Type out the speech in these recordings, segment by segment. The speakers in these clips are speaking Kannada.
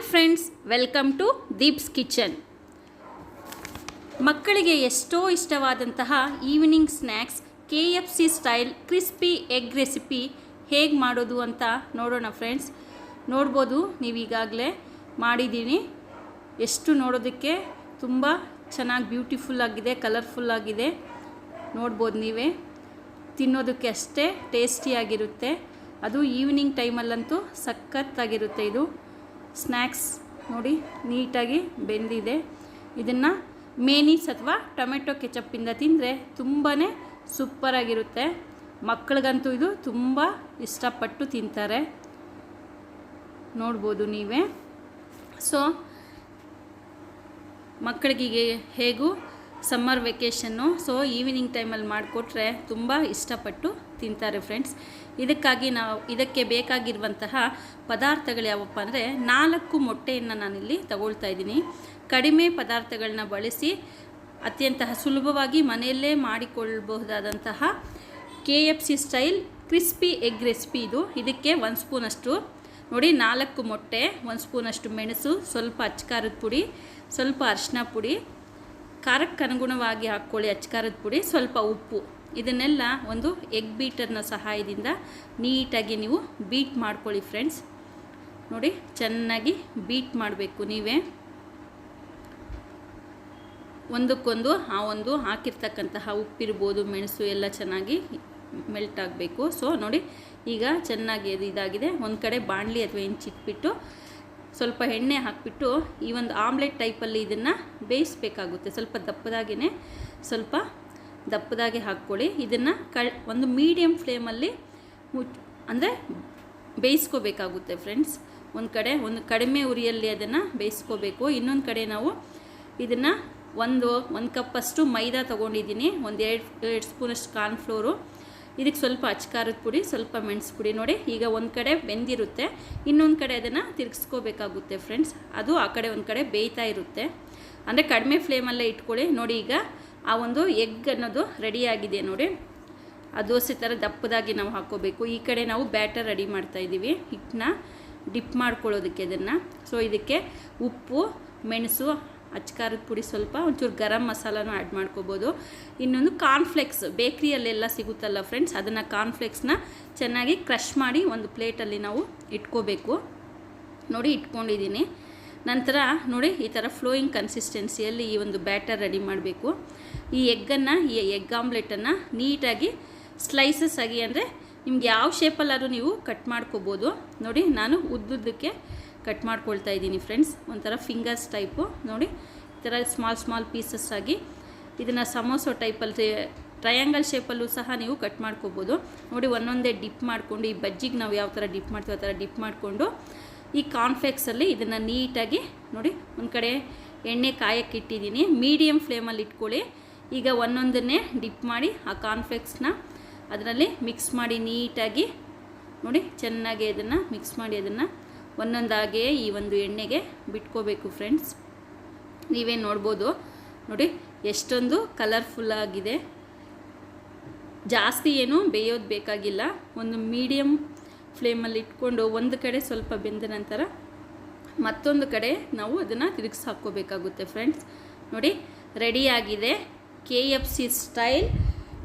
Hi friends, welcome to Deeps kitchen. ಮಕ್ಕಳಿಗೆ ಎಷ್ಟೋ ಇಷ್ಟವಾದಂತಹ evening snacks K F C style crispy egg recipe ಹೇಗೆ ಮಾಡೋದು ಅಂತ ನೋಡೋಣ ಫ್ರೆಂಡ್ಸ್. ನೋಡ್ಬೋದು, ನೀವೀಗಾಗಲೇ ಮಾಡಿದ್ದೀನಿ ಎಷ್ಟು ನೋಡೋದಕ್ಕೆ ತುಂಬ ಚೆನ್ನಾಗಿ ಬ್ಯೂಟಿಫುಲ್ ಆಗಿದೆ, ಕಲರ್ಫುಲ್ ಆಗಿದೆ. ನೋಡ್ಬೋದು ನೀವೇ. ತಿನ್ನೋದಕ್ಕೆ ಅಷ್ಟೇ ಟೇಸ್ಟಿಯಾಗಿರುತ್ತೆ ಅದು ಈವ್ನಿಂಗ್ ಟೈಮಲ್ಲಂತೂ ಸಖತ್ತಾಗಿರುತ್ತೆ ಇದು. ಸ್ನ್ಯಾಕ್ಸ್ ನೋಡಿ ನೀಟಾಗಿ ಬೆಂದಿದೆ. ಇದನ್ನು ಮೇನೀಸ್ ಅಥವಾ ಟೊಮೆಟೊ ಕೆಚಪ್ಪಿಂದ ತಿಂದರೆ ತುಂಬಾ ಸೂಪರಾಗಿರುತ್ತೆ ಮಕ್ಕಳಿಗಂತೂ ಇದು ತುಂಬ ಇಷ್ಟಪಟ್ಟು ತಿಂತಾರೆ. ನೋಡ್ಬೋದು ನೀವೇ. ಸೊ ಮಕ್ಕಳಿಗೆ ಹೇಗೂ ಸಮ್ಮರ್ ವೆಕೇಷನ್ನು ಸೊ ಈವ್ನಿಂಗ್ ಟೈಮಲ್ಲಿ ಮಾಡಿಕೊಟ್ರೆ ತುಂಬ ಇಷ್ಟಪಟ್ಟು ತಿಂತಾರೆ ಫ್ರೆಂಡ್ಸ್ ಇದಕ್ಕಾಗಿ ನಾವು, ಇದಕ್ಕೆ ಬೇಕಾಗಿರುವಂತಹ ಪದಾರ್ಥಗಳು ಯಾವಪ್ಪ ಅಂದರೆ ನಾಲ್ಕು ಮೊಟ್ಟೆಯನ್ನು ನಾನಿಲ್ಲಿ ತಗೊಳ್ತಾ ಇದ್ದೀನಿ. ಕಡಿಮೆ ಪದಾರ್ಥಗಳನ್ನ ಬಳಸಿ ಅತ್ಯಂತ ಸುಲಭವಾಗಿ ಮನೆಯಲ್ಲೇ ಮಾಡಿಕೊಳ್ಳಬಹುದಾದಂತಹ K F C style crispy egg recipe ಇದು. ಇದಕ್ಕೆ ಒಂದು ಸ್ಪೂನಷ್ಟು ನೋಡಿ, ನಾಲ್ಕು ಮೊಟ್ಟೆ ಒಂದು ಸ್ಪೂನಷ್ಟು ಮೆಣಸು, ಸ್ವಲ್ಪ ಅಚ್ಕಾರದ ಪುಡಿ, ಸ್ವಲ್ಪ ಅರಿಶಿನ ಪುಡಿ ಖಾರಕ್ಕೆ ಅನುಗುಣವಾಗಿ ಹಾಕ್ಕೊಳ್ಳಿ ಅಚ್ಕಾರದ ಪುಡಿ, ಸ್ವಲ್ಪ ಉಪ್ಪು. ಇದನ್ನೆಲ್ಲ ಒಂದು ಎಗ್ ಬೀಟರ್ನ ಸಹಾಯದಿಂದ ನೀಟಾಗಿ ನೀವು ಬೀಟ್ ಮಾಡ್ಕೊಳ್ಳಿ ಫ್ರೆಂಡ್ಸ್ ನೋಡಿ, ಚೆನ್ನಾಗಿ ಬೀಟ್ ಮಾಡಬೇಕು ನೀವೇ. ಒಂದಕ್ಕೊಂದು, ಆ ಒಂದು ಹಾಕಿರ್ತಕ್ಕಂತಹ ಉಪ್ಪಿರ್ಬೋದು, ಮೆಣಸು ಎಲ್ಲ ಚೆನ್ನಾಗಿ ಮೆಲ್ಟ್ ಆಗಬೇಕು. ಸೊ ನೋಡಿ, ಈಗ ಚೆನ್ನಾಗಿ ಅದು ಇದಾಗಿದೆ. ಒಂದು ಕಡೆ ಬಾಣಲಿ ಅಥವಾ ಹೆಂಚಿಟ್ಬಿಟ್ಟು ಸ್ವಲ್ಪ ಎಣ್ಣೆ ಹಾಕಿಬಿಟ್ಟು, ಈ ಒಂದು ಆಮ್ಲೆಟ್ ಟೈಪಲ್ಲಿ ಇದನ್ನು ಬೇಯಿಸ್ಬೇಕಾಗುತ್ತೆ. ಸ್ವಲ್ಪ ದಪ್ಪದಾಗೇ ಸ್ವಲ್ಪ ದಪ್ಪದಾಗೆ ಹಾಕ್ಕೊಳ್ಳಿ. ಇದನ್ನು ಕಳ್, ಒಂದು ಮೀಡಿಯಮ್ ಫ್ಲೇಮಲ್ಲಿ ಮುಚ್, ಅಂದರೆ ಬೇಯಿಸ್ಕೋಬೇಕಾಗುತ್ತೆ ಫ್ರೆಂಡ್ಸ್ ಒಂದು ಕಡೆ, ಒಂದು ಕಡಿಮೆ ಉರಿಯಲ್ಲಿ ಅದನ್ನು ಬೇಯಿಸ್ಕೋಬೇಕು. ಇನ್ನೊಂದು ಕಡೆ ನಾವು ಇದನ್ನು ಒಂದು ಒಂದು ಕಪ್ಪಷ್ಟು ಮೈದಾ ತೊಗೊಂಡಿದ್ದೀನಿ. ಒಂದು ಎರಡು ಎರಡು ಸ್ಪೂನಷ್ಟು ಕಾರ್ನ್ಫ್ಲೋರು ಇದಕ್ಕೆ ಸ್ವಲ್ಪ ಅಚ್ಕಾರದ ಪುಡಿ, ಸ್ವಲ್ಪ ಮೆಣಸು ಪುಡಿ. ನೋಡಿ, ಈಗ ಒಂದು ಕಡೆ ಬೆಂದಿರುತ್ತೆ. ಇನ್ನೊಂದು ಕಡೆ ಅದನ್ನು ತಿರುಗಿಸ್ಕೋಬೇಕಾಗುತ್ತೆ ಫ್ರೆಂಡ್ಸ್ ಅದು ಆ ಕಡೆ ಒಂದು ಕಡೆ ಬೇಯ್ತಾ ಇರುತ್ತೆ. ಅಂದರೆ ಕಡಿಮೆ ಫ್ಲೇಮಲ್ಲೇ ಇಟ್ಕೊಳ್ಳಿ. ನೋಡಿ, ಈಗ ಆ ಒಂದು ಎಗ್ ಅನ್ನೋದು ರೆಡಿಯಾಗಿದೆ ನೋಡಿ. ಆ ದೋಸೆ ಥರ ದಪ್ಪದಾಗಿ ನಾವು ಹಾಕ್ಕೋಬೇಕು. ಈ ಕಡೆ ನಾವು ಬ್ಯಾಟರ್ ರೆಡಿ ಮಾಡ್ತಾಯಿದ್ದೀವಿ ಹಿಟ್ಟನ್ನ ಡಿಪ್ ಮಾಡ್ಕೊಳ್ಳೋದಕ್ಕೆ ಅದನ್ನು ಸೊ ಇದಕ್ಕೆ ಉಪ್ಪು, ಮೆಣಸು, ಅಚ್ಕಾರದ ಪುಡಿ ಸ್ವಲ್ಪ ಒಂಚೂರು ಗರಂ ಮಸಾಲನೂ ಆ್ಯಡ್ ಮಾಡ್ಕೋಬೋದು. ಇನ್ನೊಂದು ಕಾರ್ನ್ಫ್ಲೆಕ್ಸ್ ಬೇಕ್ರಿಯಲ್ಲೆಲ್ಲ ಸಿಗುತ್ತಲ್ಲ ಫ್ರೆಂಡ್ಸ್ ಅದನ್ನು ಕಾರ್ನ್ಫ್ಲೆಕ್ಸ್ನ ಚೆನ್ನಾಗಿ ಕ್ರಷ್ ಮಾಡಿ ಒಂದು ಪ್ಲೇಟಲ್ಲಿ ನಾವು ಇಟ್ಕೋಬೇಕು. ನೋಡಿ, ಇಟ್ಕೊಂಡಿದ್ದೀನಿ. ನಂತರ ನೋಡಿ ಈ ಥರ ಫ್ಲೋಯಿಂಗ್ ಕನ್ಸಿಸ್ಟೆನ್ಸಿಯಲ್ಲಿ ಈ ಒಂದು ಬ್ಯಾಟರ್ ರೆಡಿ ಮಾಡಬೇಕು. ಈ ಎಗ್ಗನ್ನು ಈ ಎಗ್ ಆಮ್ಲೆಟನ್ನು ನೀಟಾಗಿ ಸ್ಲೈಸಸ್ ಆಗಿ ಅಂದರೆ ನಿಮ್ಗೆ ಯಾವ ಶೇಪಲ್ಲಾದರೂ ನೀವು ಕಟ್ ಮಾಡ್ಕೋಬೋದು. ನೋಡಿ ನಾನು ಉದ್ದುದ್ದಕ್ಕೆ ಕಟ್ ಮಾಡ್ಕೊಳ್ತಾ ಇದ್ದೀನಿ ಫ್ರೆಂಡ್ಸ್ ಒಂಥರ ಫಿಂಗರ್ಸ್ ಟೈಪು ನೋಡಿ ಈ ಥರ ಸ್ಮಾಲ್ ಸ್ಮಾಲ್ ಪೀಸಸ್ ಆಗಿ ಇದನ್ನು ಸಮೋಸೋ ಟೈಪಲ್ಲಿ ಟ್ರಯಾಂಗಲ್ ಶೇಪಲ್ಲೂ ಸಹ ನೀವು ಕಟ್ ಮಾಡ್ಕೋಬೋದು. ನೋಡಿ ಒಂದೊಂದೇ ಡಿಪ್ ಮಾಡಿಕೊಂಡು ಈ ಬಜ್ಜಿಗೆ ನಾವು ಯಾವ ಥರ ಡಿಪ್ ಮಾಡ್ತೀವಿ ಆ ಥರ ಡಿಪ್ ಮಾಡಿಕೊಂಡು ಈ ಕಾನ್ಫ್ಲೆಕ್ಸಲ್ಲಿ ಇದನ್ನು ನೀಟಾಗಿ ನೋಡಿ, ಒಂದು ಕಡೆ ಎಣ್ಣೆ ಕಾಯಕ್ಕೆ ಇಟ್ಟಿದ್ದೀನಿ. ಮೀಡಿಯಮ್ ಫ್ಲೇಮಲ್ಲಿ ಇಟ್ಕೊಳ್ಳಿ. ಈಗ ಒಂದೊಂದನ್ನೇ ಡಿಪ್ ಮಾಡಿ ಆ ಕಾನ್ಫ್ಲೆಕ್ಸ್ನ ಅದರಲ್ಲಿ ಮಿಕ್ಸ್ ಮಾಡಿ ನೀಟಾಗಿ ನೋಡಿ, ಚೆನ್ನಾಗಿ ಅದನ್ನು ಮಿಕ್ಸ್ ಮಾಡಿ ಅದನ್ನು ಒಂದೊಂದಾಗೆ ಈ ಒಂದು ಎಣ್ಣೆಗೆ ಬಿಟ್ಕೋಬೇಕು ಫ್ರೆಂಡ್ಸ್ ನೀವೇ ನೋಡ್ಬೋದು, ನೋಡಿ ಎಷ್ಟೊಂದು ಕಲರ್ಫುಲ್ಲಾಗಿದೆ ಜಾಸ್ತಿ ಏನು ಬೇಯೋದು ಬೇಕಾಗಿಲ್ಲ. ಒಂದು ಮೀಡಿಯಮ್ ಫ್ಲೇಮಲ್ಲಿ ಇಟ್ಕೊಂಡು ಒಂದು ಕಡೆ ಸ್ವಲ್ಪ ಬೆಂದ ನಂತರ ಮತ್ತೊಂದು ಕಡೆ ನಾವು ಅದನ್ನು ತಿರುಗಿಸಿ ಹಾಕ್ಕೋಬೇಕಾಗುತ್ತೆ ಫ್ರೆಂಡ್ಸ್ ನೋಡಿ ರೆಡಿಯಾಗಿದೆ K F C style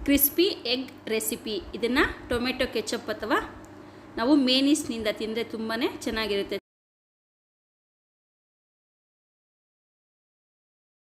crispy egg recipe ಇದನ್ನು ಟೊಮೆಟೊ ಕೆಚಪ್ ಅಥವಾ ನಾವು ಮೇನಿಸ್ನಿಂದ ತಿಂದರೆ ತುಂಬಾ ಚೆನ್ನಾಗಿರುತ್ತೆ.